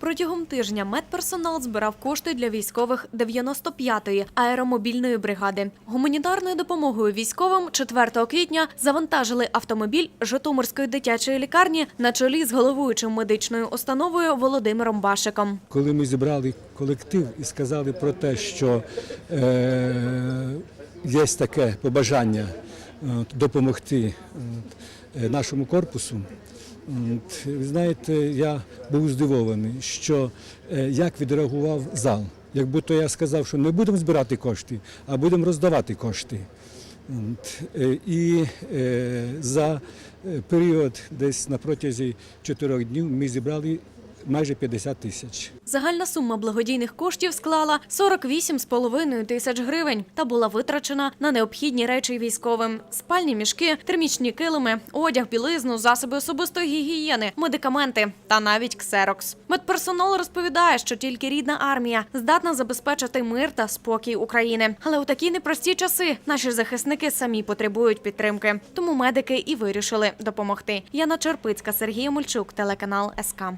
Протягом тижня медперсонал збирав кошти для військових 95-ї аеромобільної бригади. Гуманітарною допомогою військовим 4 квітня завантажили автомобіль Житомирської дитячої лікарні на чолі з головуючим медичною установою Володимиром Башиком. Коли ми зібрали колектив і сказали про те, що е, є таке побажання допомогти е, нашому корпусу, ви знаєте, я був здивований, що е, як відреагував зал. Як будто я сказав, що не будемо збирати кошти, а будемо роздавати кошти. Е, І е, за період десь на протязі чотирьох днів ми зібрали майже 50 тисяч. Загальна сума благодійних коштів склала 48,5 тисяч гривень та була витрачена на необхідні речі військовим: спальні мішки, термічні килими, одяг, білизну, засоби особистої гігієни, медикаменти та навіть ксерокс. Медперсонал розповідає, що тільки рідна армія здатна забезпечити мир та спокій України. Але у такі непрості часи наші захисники самі потребують підтримки. Тому медики і вирішили допомогти. Яна Черпицька, Сергій Мульчук, телеканал СК.